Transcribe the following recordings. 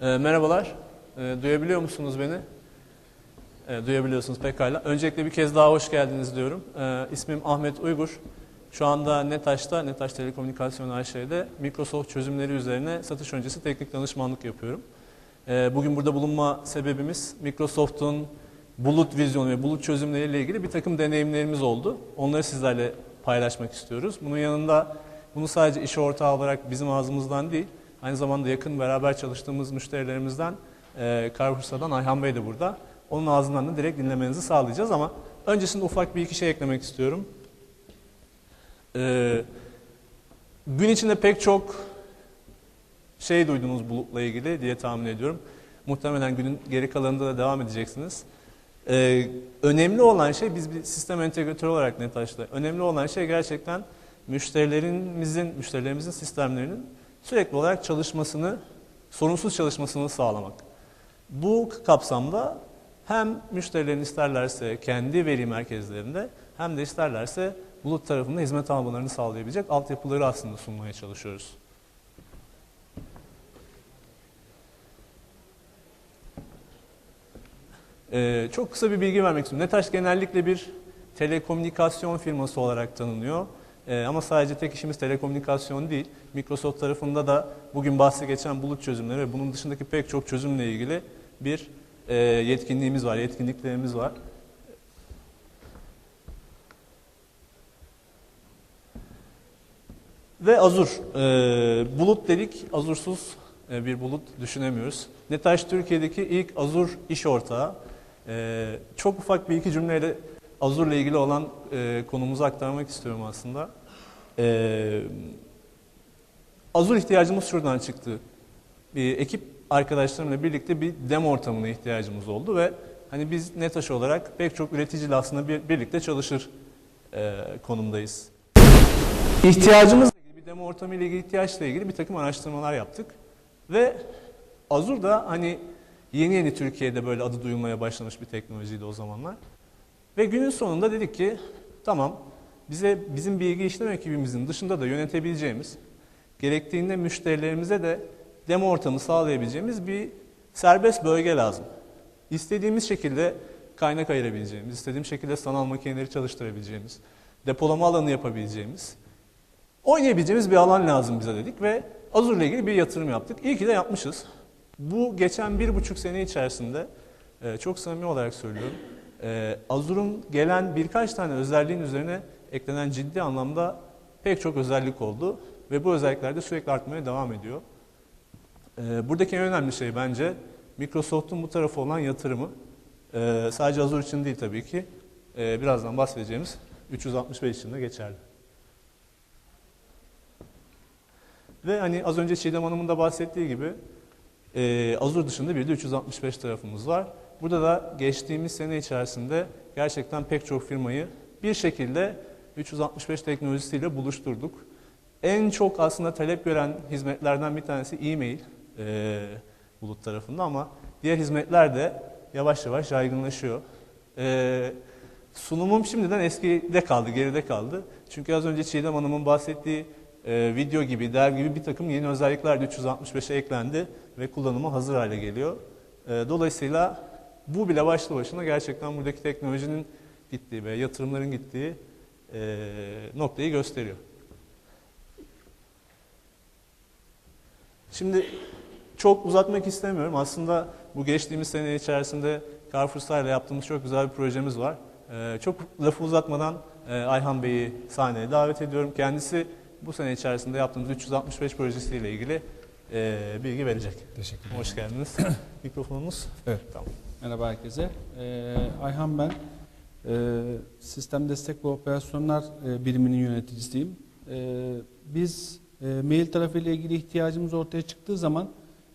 E, merhabalar, E, duyabiliyor musunuz beni? E, duyabiliyorsunuz pekala. Öncelikle bir kez daha hoş geldiniz diyorum. E, ismim Ahmet Uygur. Şu anda NETAŞ'ta, NETAŞ Telekomünikasyon AŞ'de Microsoft çözümleri üzerine satış öncesi teknik danışmanlık yapıyorum. E, bugün burada bulunma sebebimiz Microsoft'un bulut vizyonu ve bulut çözümleriyle ilgili bir takım deneyimlerimiz oldu. Onları sizlerle paylaşmak istiyoruz. Bunun yanında bunu sadece iş ortağı olarak bizim ağzımızdan değil, aynı zamanda yakın beraber çalıştığımız müşterilerimizden e, Carrefour'dan Ayhan Bey de burada. Onun ağzından da direkt dinlemenizi sağlayacağız ama öncesinde ufak bir iki şey eklemek istiyorum. Ee, gün içinde pek çok şey duydunuz bulutla ilgili diye tahmin ediyorum. Muhtemelen günün geri kalanında da devam edeceksiniz. Ee, önemli olan şey biz bir sistem entegratörü olarak NETAŞ'ta önemli olan şey gerçekten müşterilerimizin müşterilerimizin sistemlerinin sürekli olarak çalışmasını, sorunsuz çalışmasını sağlamak. Bu kapsamda hem müşterilerin isterlerse kendi veri merkezlerinde hem de isterlerse bulut tarafında hizmet almalarını sağlayabilecek altyapıları aslında sunmaya çalışıyoruz. Ee, çok kısa bir bilgi vermek istiyorum. NETAŞ genellikle bir telekomünikasyon firması olarak tanınıyor. Ee, ama sadece tek işimiz telekomünikasyon değil. Microsoft tarafında da bugün bahsi geçen bulut çözümleri ve bunun dışındaki pek çok çözümle ilgili bir e, yetkinliğimiz var, yetkinliklerimiz var. Ve Azure. Ee, bulut dedik, Azure'suz e, bir bulut düşünemiyoruz. NETAŞ Türkiye'deki ilk Azure iş ortağı. Ee, çok ufak bir iki cümleyle Azure ile ilgili olan e, konumuzu aktarmak istiyorum aslında. Ee, Azure ihtiyacımız şuradan çıktı. Bir ekip arkadaşlarımla birlikte bir demo ortamına ihtiyacımız oldu ve hani biz NETAŞ olarak pek çok üreticiyle aslında bir, birlikte çalışır e, konumdayız. İhtiyacımız bir demo ortamı ile ilgili ihtiyaçla ilgili bir takım araştırmalar yaptık. Ve Azure da hani yeni yeni Türkiye'de böyle adı duyulmaya başlamış bir teknolojiydi o zamanlar. Ve günün sonunda dedik ki tamam bize bizim bilgi işlem ekibimizin dışında da yönetebileceğimiz, gerektiğinde müşterilerimize de demo ortamı sağlayabileceğimiz bir serbest bölge lazım. İstediğimiz şekilde kaynak ayırabileceğimiz, istediğimiz şekilde sanal makineleri çalıştırabileceğimiz, depolama alanı yapabileceğimiz, oynayabileceğimiz bir alan lazım bize dedik ve Azure ile ilgili bir yatırım yaptık. İyi ki de yapmışız. Bu geçen bir buçuk sene içerisinde e, çok samimi olarak söylüyorum. E, gelen birkaç tane özelliğin üzerine eklenen ciddi anlamda pek çok özellik oldu ve bu özellikler de sürekli artmaya devam ediyor. E, buradaki en önemli şey bence Microsoft'un bu tarafa olan yatırımı. E, sadece Azure için değil tabii ki. Birazdan bahsedeceğimiz 365 için de geçerli. Ve hani az önce Çiğdem Hanım'ın da bahsettiği gibi e, Azure dışında bir de 365 tarafımız var. Burada da geçtiğimiz sene içerisinde gerçekten pek çok firmayı bir şekilde 365 teknolojisiyle buluşturduk. En çok aslında talep gören hizmetlerden bir tanesi e-mail e, bulut tarafında ama diğer hizmetler de yavaş yavaş yaygınlaşıyor. E, sunumum şimdiden eskide kaldı, geride kaldı. Çünkü az önce Çiğdem Hanım'ın bahsettiği e, video gibi, dergi gibi bir takım yeni özellikler de 365'e eklendi ve kullanıma hazır hale geliyor. E, dolayısıyla bu bile başlı başına gerçekten buradaki teknolojinin gittiği ve yatırımların gittiği e, noktayı gösteriyor. Şimdi çok uzatmak istemiyorum. Aslında bu geçtiğimiz sene içerisinde Carrefour ile yaptığımız çok güzel bir projemiz var. E, çok lafı uzatmadan e, Ayhan Bey'i sahneye davet ediyorum. Kendisi bu sene içerisinde yaptığımız 365 projesiyle ilgili e, bilgi verecek. Teşekkür ederim. Hoş geldiniz. Mikrofonunuz. Evet. Tamam. Merhaba herkese. Ee, Ayhan ben. Ee, Sistem Destek ve Operasyonlar e, biriminin yöneticisiyim. Ee, biz e, mail tarafıyla ilgili ihtiyacımız ortaya çıktığı zaman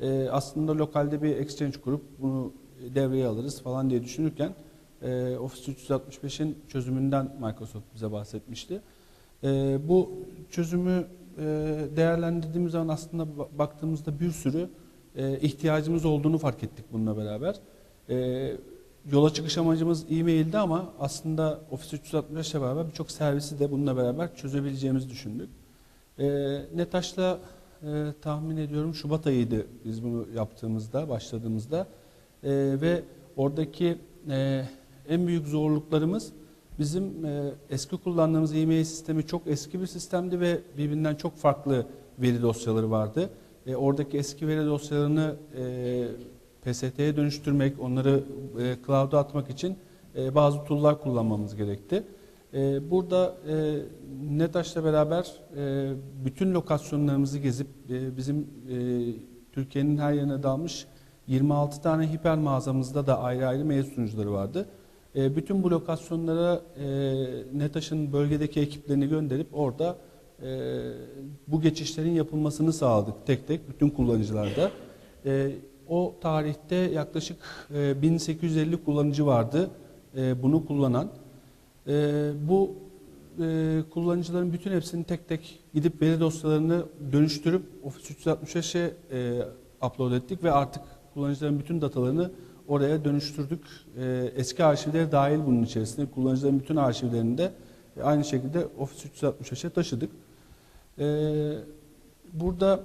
e, aslında lokalde bir exchange kurup bunu devreye alırız falan diye düşünürken e, Office 365'in çözümünden Microsoft bize bahsetmişti. E, bu çözümü e, değerlendirdiğimiz zaman aslında ba- baktığımızda bir sürü e, ihtiyacımız olduğunu fark ettik bununla beraber. E, yola çıkış amacımız e-mail'di ama aslında Office 365 ile beraber birçok servisi de bununla beraber çözebileceğimizi düşündük. E, NETAŞ'la e, tahmin ediyorum Şubat ayıydı biz bunu yaptığımızda, başladığımızda. E, ve oradaki e, en büyük zorluklarımız bizim e, eski kullandığımız e-mail sistemi çok eski bir sistemdi ve birbirinden çok farklı veri dosyaları vardı. E, oradaki eski veri dosyalarını e, PST'ye dönüştürmek, onları e, cloud'a atmak için e, bazı tool'lar kullanmamız gerekti. E, burada e, NETAŞ'la beraber e, bütün lokasyonlarımızı gezip e, bizim e, Türkiye'nin her yerine dalmış 26 tane hiper mağazamızda da ayrı ayrı mail sunucuları vardı. E, bütün bu lokasyonlara e, NETAŞ'ın bölgedeki ekiplerini gönderip orada e, bu geçişlerin yapılmasını sağladık tek tek bütün kullanıcılarda. E, o tarihte yaklaşık e, 1850 kullanıcı vardı e, bunu kullanan. E, bu e, kullanıcıların bütün hepsini tek tek gidip veri dosyalarını dönüştürüp Office 365'e e, upload ettik ve artık kullanıcıların bütün datalarını oraya dönüştürdük. E, eski arşivleri dahil bunun içerisinde kullanıcıların bütün arşivlerini de e, aynı şekilde Office 365'e taşıdık. E, burada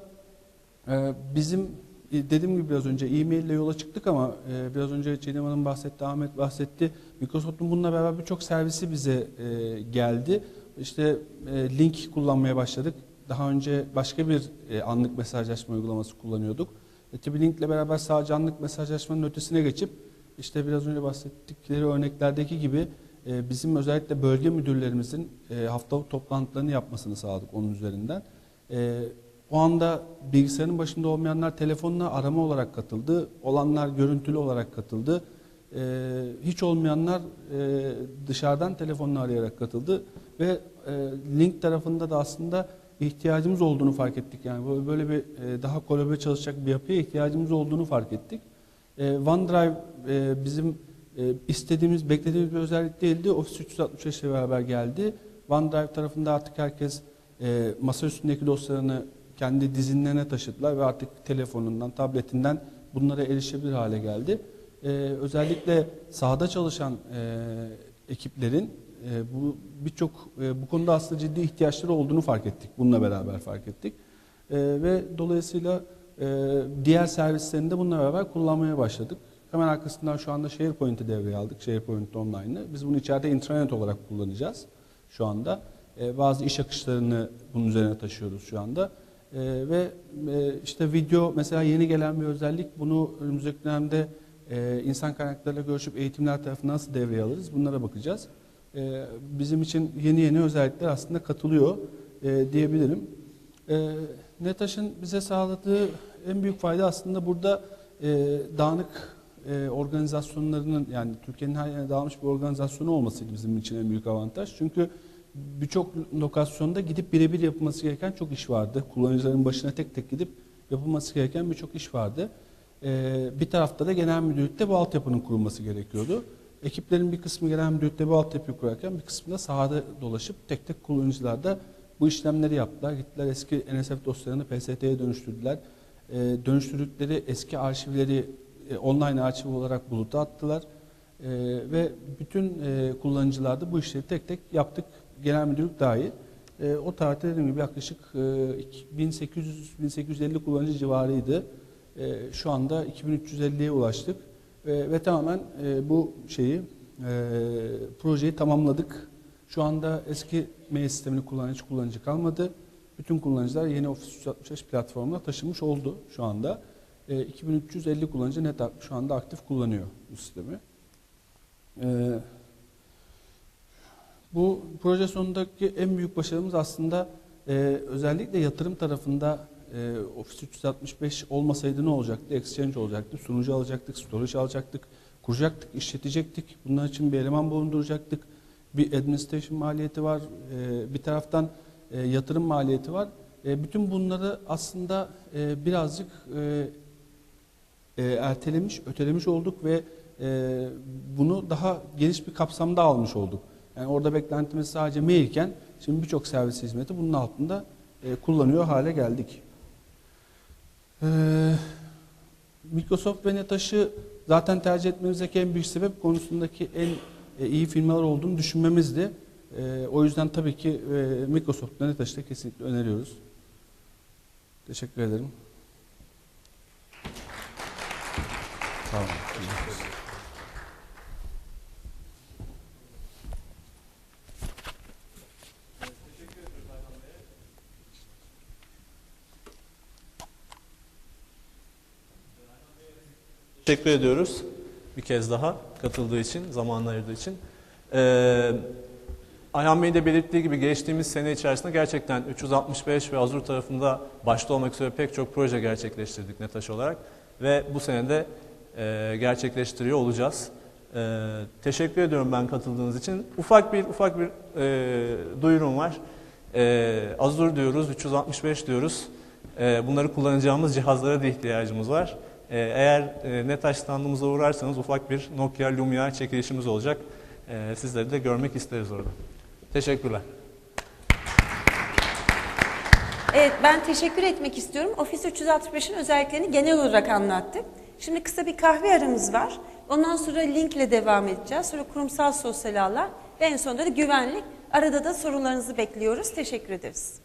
e, bizim e, dediğim gibi biraz önce e-mail ile yola çıktık ama e, biraz önce Çiğdem Hanım bahsetti, Ahmet bahsetti. Microsoft'un bununla beraber birçok servisi bize e, geldi. İşte e, link kullanmaya başladık. Daha önce başka bir e, anlık mesajlaşma uygulaması kullanıyorduk. E, tabii link ile beraber sadece anlık mesajlaşmanın ötesine geçip işte biraz önce bahsettikleri örneklerdeki gibi e, bizim özellikle bölge müdürlerimizin e, haftalık toplantılarını yapmasını sağladık onun üzerinden. E, o anda bilgisayarın başında olmayanlar telefonla arama olarak katıldı, olanlar görüntülü olarak katıldı. Ee, hiç olmayanlar e, dışarıdan telefonla arayarak katıldı ve e, link tarafında da aslında ihtiyacımız olduğunu fark ettik. Yani böyle- bir e, daha kolaboratif çalışacak bir yapıya ihtiyacımız olduğunu fark ettik. E, OneDrive e, bizim e, istediğimiz, beklediğimiz bir özellik değildi. Office 365 ile beraber geldi. OneDrive tarafında artık herkes e, masa üstündeki dosyalarını kendi dizinlerine taşıdılar ve artık telefonundan, tabletinden bunlara erişebilir hale geldi. Ee, özellikle sahada çalışan e, ekiplerin e, bu birçok e, bu konuda aslında ciddi ihtiyaçları olduğunu fark ettik. Bununla beraber fark ettik. E, ve dolayısıyla e, diğer servislerini de bununla beraber kullanmaya başladık. Hemen arkasından şu anda SharePoint'i devreye aldık. SharePoint Online'ı. Biz bunu içeride intranet olarak kullanacağız şu anda. E, bazı iş akışlarını bunun üzerine taşıyoruz şu anda. Ee, ve e, işte video mesela yeni gelen bir özellik. Bunu önümüzdeki dönemde e, insan kaynaklarıyla görüşüp eğitimler tarafından nasıl devreye alırız bunlara bakacağız. E, bizim için yeni yeni özellikler aslında katılıyor e, diyebilirim. E, NETAŞ'ın bize sağladığı en büyük fayda aslında burada e, dağınık e, organizasyonlarının yani Türkiye'nin her yerine dağılmış bir organizasyonu olmasıydı bizim için en büyük avantaj. Çünkü birçok lokasyonda gidip birebir yapılması gereken çok iş vardı. Kullanıcıların başına tek tek gidip yapılması gereken birçok iş vardı. Ee, bir tarafta da genel müdürlükte bu altyapının kurulması gerekiyordu. Ekiplerin bir kısmı genel müdürlükte bu altyapıyı kurarken bir kısmı da sahada dolaşıp tek tek kullanıcılarda bu işlemleri yaptılar. Gittiler eski NSF dosyalarını PST'ye dönüştürdüler. Ee, dönüştürdükleri eski arşivleri e, online arşiv olarak buluta attılar. Ee, ve bütün e, kullanıcılarda bu işleri tek tek yaptık. Genel müdürlük dahil. E, o tarihte dediğim gibi yaklaşık e, 1800-1850 kullanıcı civarıydı. E, şu anda 2350'ye ulaştık. E, ve tamamen e, bu şeyi e, projeyi tamamladık. Şu anda eski mail sistemini kullanan hiç kullanıcı kalmadı. Bütün kullanıcılar yeni Office 365 platformuna taşınmış oldu şu anda. E, 2350 kullanıcı net şu anda aktif kullanıyor bu sistemi. Ee, bu proje sonundaki en büyük başarımız aslında e, özellikle yatırım tarafında e, Office 365 olmasaydı ne olacaktı? Exchange olacaktı, sunucu alacaktık, storage alacaktık, kuracaktık, işletecektik. Bunlar için bir eleman bulunduracaktık. Bir administration maliyeti var, e, bir taraftan e, yatırım maliyeti var. E, bütün bunları aslında e, birazcık e, e, ertelemiş, ötelemiş olduk ve e, bunu daha geniş bir kapsamda almış olduk. Yani orada beklentimiz sadece mailken şimdi birçok servis hizmeti bunun altında e, kullanıyor hale geldik. E, Microsoft ve NetAş'ı zaten tercih etmemizdeki en büyük sebep konusundaki en e, iyi firmalar olduğunu düşünmemizdi. E, o yüzden tabii ki e, Microsoft ve NetAş'ı da kesinlikle öneriyoruz. Teşekkür ederim. Sağ olun. Teşekkür ediyoruz bir kez daha katıldığı için, zamanını ayırdığı için. Ee, Ayhan Bey'in de belirttiği gibi geçtiğimiz sene içerisinde gerçekten 365 ve Azure tarafında başta olmak üzere pek çok proje gerçekleştirdik NETAŞ olarak. Ve bu sene de e, gerçekleştiriyor olacağız. Ee, teşekkür ediyorum ben katıldığınız için. Ufak bir ufak bir e, duyurum var. Ee, Azure diyoruz, 365 diyoruz. Ee, bunları kullanacağımız cihazlara da ihtiyacımız var. Ee, eğer e, NETAŞ standımıza uğrarsanız ufak bir Nokia Lumia çekilişimiz olacak. Ee, sizleri de görmek isteriz orada. Teşekkürler. Evet ben teşekkür etmek istiyorum. Office 365'in özelliklerini genel olarak anlattık. Şimdi kısa bir kahve aramız var. Ondan sonra linkle devam edeceğiz. Sonra kurumsal sosyal ağlar ve en sonunda da güvenlik. Arada da sorularınızı bekliyoruz. Teşekkür ederiz.